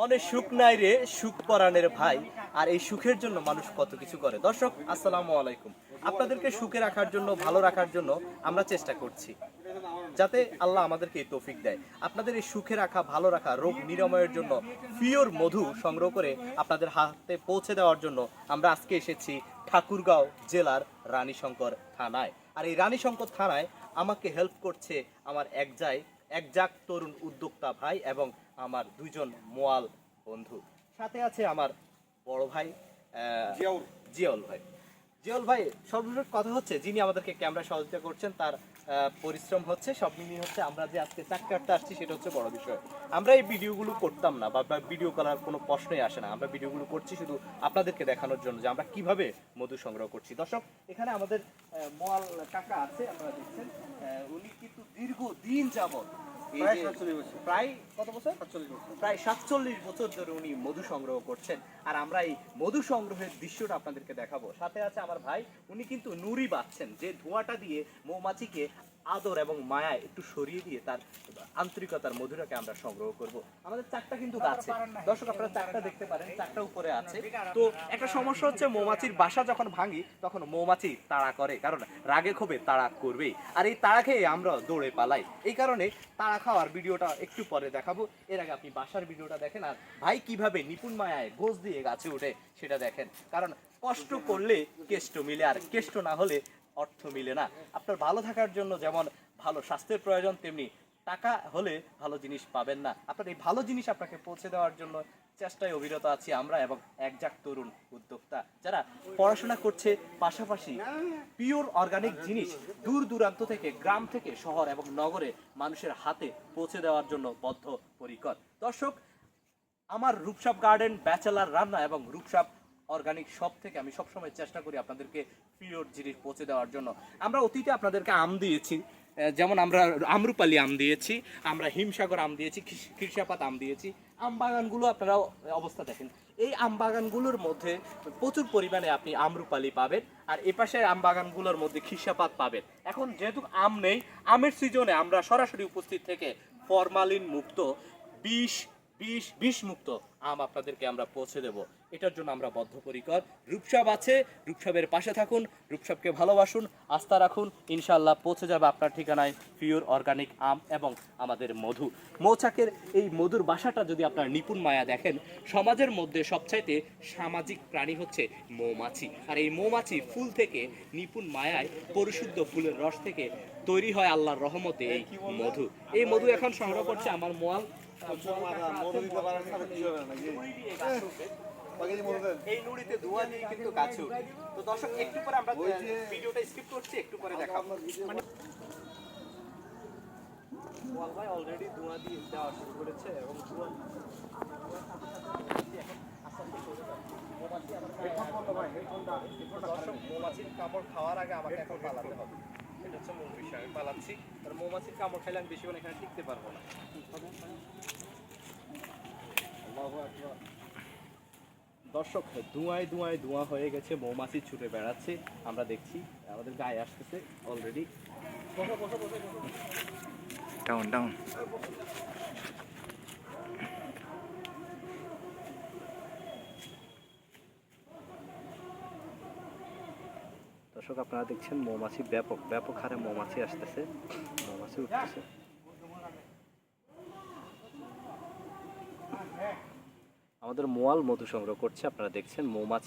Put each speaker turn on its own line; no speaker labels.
মনে সুখ নাই রে, সুখ পরাণের ভাই। আর এই সুখের জন্য মানুষ কত কিছু করে। দর্শক, আসসালামু আলাইকুম। আপনাদেরকে সুখে রাখার জন্য, ভালো রাখার জন্য আমরা চেষ্টা করছি। যাতে আল্লাহ আমাদেরকে এই তৌফিক দেয়। আপনাদের এই সুখে রাখা, ভালো রাখা, রোগ নিরাময়ের জন্য পিওর মধু সংগ্রহ করে আপনাদের হাতে পৌঁছে দেওয়ার জন্য আমরা আজকে এসেছি ঠাকুরগাঁও জেলার রানীশঙ্কর থানায়। আর এই রানীশঙ্কর থানায় আমাকে হেল্প করছে আমার এক জায় একজাক তরুণ উদ্যোক্তা ভাই এবং আমার দুইজন মোয়াল বন্ধু। সাথে আছে আমার বড় ভাই
জিয়াউল।
জিয়াউল ভাই। জিয়াউল ভাই সর্বশেষ কথা হচ্ছে যিনি আমাদেরকে ক্যামেরা সহযোগিতা করছেন তার পরিশ্রম হচ্ছে। সব মিলিয়ে হচ্ছে আমরা যে আজকে চাক কাটতে আসছি সেটা হচ্ছে বড় বিষয়। আমরা এই ভিডিওগুলো করতাম না বা ভিডিও করার কোনো প্রশ্নই আসে না। আমরা ভিডিওগুলো করছি শুধু আপনাদেরকে দেখানোর জন্য যে আমরা কীভাবে মধু সংগ্রহ করছি। দর্শক এখানে আমাদের মোয়াল কাকা আছে আপনারা দেখছেন। উনি কিন্তু দীর্ঘ দিন যাবত
প্রায়
যে-
47 বছর।
প্রায় কত বছর? প্রায় সাতচল্লিশ বছর ধরে উনি মধু সংগ্রহ করছেন। আর আমরা এই মধু সংগ্রহের দৃশ্যটা আপনাদেরকে দেখাবো। সাথে আছে আমার ভাই উনি কিন্তু নুরি বাচ্ছেন যে ধোঁয়াটা দিয়ে মৌমাছিকে আদর এবং মায়ায় একটু সরিয়ে দিয়ে তার আন্তরিকতার মধুটাকে আমরা সংগ্রহ করব। আমাদের চারটা কিন্তু গাছে দর্শক আপনারা চারটা দেখতে পারেন। চারটা উপরে আছে। তো একটা সমস্যা হচ্ছে মৌমাছির বাসা যখন ভাঙি তখন মৌমাছি তাড়া করে। কারণ রাগে ক্ষোভে তাড়া করবেই। আর এই তাড়া খেয়ে আমরা দৌড়ে পালাই। এই কারণে তাড়া খাওয়ার ভিডিওটা একটু পরে দেখাবো। এর আগে আপনি বাসার ভিডিওটা দেখেন আর ভাই কীভাবে নিপুণ মায়ায় ঘোষ দিয়ে গাছে উঠে সেটা দেখেন। কারণ কষ্ট করলে কেষ্ট মিলে আর কেষ্ট না হলে অর্থ মিলে না। আপনার ভালো থাকার জন্য যেমন ভালো স্বাস্থ্যের প্রয়োজন, তেমনি টাকা হলে ভালো জিনিস পাবেন না। আপনার এই ভালো জিনিস আপনাকে পৌঁছে দেওয়ার জন্য চেষ্টায় অবিরত আছি আমরা এবং একজাক তরুণ উদ্যোক্তা যারা পড়াশোনা করছে পাশাপাশি পিওর অর্গানিক জিনিস দূর দূরান্ত থেকে, গ্রাম থেকে, শহর এবং নগরে মানুষের হাতে পৌঁছে দেওয়ার জন্য বদ্ধ পরিকর দর্শক, আমার রূপসাপ গার্ডেন, ব্যাচেলার রান্না এবং রূপসাপ অর্গানিক সব থেকে আমি সবসময় চেষ্টা করি আপনাদেরকে পিওর জিনিস পৌঁছে দেওয়ার জন্য। আমরা অতীতে আপনাদেরকে আম দিয়েছি যেমন আমরা আমরুপালি আম দিয়েছি, আমরা হিমসাগর আম দিয়েছি কৃষাপাত আম দিয়েছি, আম বাগানগুলো আপনারা অবস্থা দেখেন। এই আম বাগানগুলোর মধ্যে প্রচুর পরিমাণে আপনি আমরুপালি পাবেন আর এপাশে আম বাগানগুলোর মধ্যে খিসাপাত পাবেন। এখন যেহেতু আম নেই, আমের সিজনে আমরা সরাসরি উপস্থিত থেকে ফরমালিন মুক্ত বিষ বিষ বিষ মুক্ত আম আপনাদেরকে আমরা পৌঁছে দেব। এটার জন্য আমরা বদ্ধপরিকর। রূপসাব আছে, রূপসাবের পাশে থাকুন, রূপসাবকে ভালোবাসুন, আস্থা রাখুন ইনশাল্লাহ পৌঁছে যাবে আপনার ঠিকানায় পিওর অর্গানিক আম এবং আমাদের মধু। মৌচাকের এই মধুর বাসাটা যদি আপনার নিপুণ মায়া দেখেন, সমাজের মধ্যে সবচাইতে সামাজিক প্রাণী হচ্ছে মৌমাছি। আর এই মৌমাছি ফুল থেকে নিপুণ মায়ায় পরিশুদ্ধ ফুলের রস থেকে তৈরি হয় আল্লাহর রহমতে এই মধু। এই মধু এখন সংগ্রহ করছে আমার মোয়াল এই নুড়িতে ধোঁয়া কিন্তু গাছে তো দর্শক একটু পরে আমরা
ওই যে-
ভিডিওটা স্কিপ করছি একটু পরে দেখাবো।
আপনার
ওয়াল ভাই অলরেডি ধোঁয়া দিয়ে দেওয়া শুরু করেছে এবং ধোঁয়া মৌমাছির কামড় খাওয়ার আগে আমাকে এখন পালাতে হবে। এটা হচ্ছে মূল বিষয়। আমি পালাচ্ছি। আর মৌমাছির কামড় খাইলে আমি বেশিক্ষণ এখানে টিকতে পারব না। দর্শক ধোঁয়ায় ধোঁয়ায় ধোঁয়া হয়ে গেছে মৌমাছি ছুটে বেড়াচ্ছে। আমরা দেখছি আমাদের গায়ে আসতেছে অলরেডি
ডাউন down.
দর্শক, আপনারা দেখছেন মৌমাছি ব্যাপক ব্যাপক হারে মৌমাছি আসতেছে, মৌমাছি উঠতেছে। আমাদের মোয়াল মধু সংগ্রহ করছে, আপনারা দেখছেন মৌমাছি